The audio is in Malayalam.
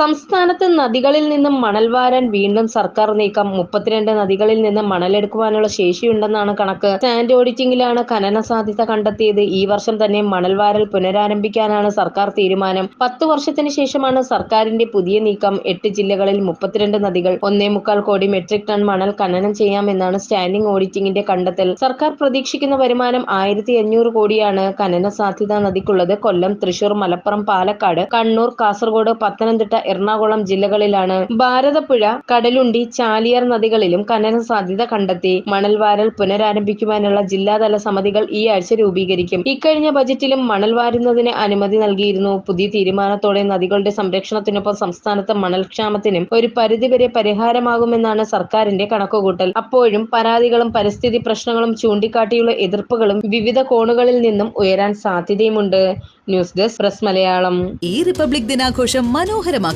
സംസ്ഥാനത്ത് നദികളിൽ നിന്നും മണൽ വാരാൻ വീണ്ടും സർക്കാർ നീക്കം. മുപ്പത്തിരണ്ട് നദികളിൽ നിന്ന് മണലെടുക്കുവാനുള്ള ശേഷിയുണ്ടെന്നാണ് കണക്ക്. സാൻഡ് ഓഡിറ്റിംഗിലാണ് ഖനന സാധ്യത കണ്ടെത്തിയത്. ഈ വർഷം തന്നെ മണൽ വാരൽ പുനരാരംഭിക്കാനാണ് സർക്കാർ തീരുമാനം. പത്ത് വർഷത്തിന് ശേഷമാണ് സർക്കാരിന്റെ പുതിയ നീക്കം. എട്ട് ജില്ലകളിൽ മുപ്പത്തിരണ്ട് നദികൾ. ഒന്നേ മുക്കാൽ കോടി മെട്രിക് ടൺ മണൽ ഖനനം ചെയ്യാമെന്നാണ് സ്റ്റാൻഡിംഗ് ഓഡിറ്റിംഗിന്റെ കണ്ടെത്തൽ. സർക്കാർ പ്രതീക്ഷിക്കുന്ന വരുമാനം ആയിരത്തി അഞ്ഞൂറ് കോടിയാണ് ഖനന സാധ്യത നദിക്കുള്ളത്. കൊല്ലം തൃശൂർ മലപ്പുറം പാലക്കാട് കണ്ണൂർ കാസർഗോഡ് പത്തനംതിട്ട എറണാകുളം ജില്ലകളിലാണ്. ഭാരതപ്പുഴ കടലുണ്ടി ചാലിയാർ നദികളിലും ഖനന സാധ്യത കണ്ടെത്തി. മണൽവാരൽ പുനരാരംഭിക്കുവാനുള്ള ജില്ലാതല സമിതികൾ ഈ ആഴ്ച രൂപീകരിക്കും. ഇക്കഴിഞ്ഞ ബജറ്റിലും മണൽ വാരുന്നതിന് അനുമതി നൽകിയിരുന്നു. പുതിയ തീരുമാനത്തോടെ നദികളുടെ സംരക്ഷണത്തിനൊപ്പം സംസ്ഥാനത്ത് മണൽക്ഷാമത്തിനും ഒരു പരിധിവരെ പരിഹാരമാകുമെന്നാണ് സർക്കാരിന്റെ കണക്കുകൂട്ടൽ. അപ്പോഴും പരാതികളും പരിസ്ഥിതി പ്രശ്നങ്ങളും ചൂണ്ടിക്കാട്ടിയുള്ള എതിർപ്പുകളും വിവിധ കോണുകളിൽ നിന്നും ഉയരാൻ സാധ്യതയുമുണ്ട്. News desk press Malayalam. ഈ റിപ്പബ്ലിക് ദിനാഘോഷം മനോഹരമാക്കാം.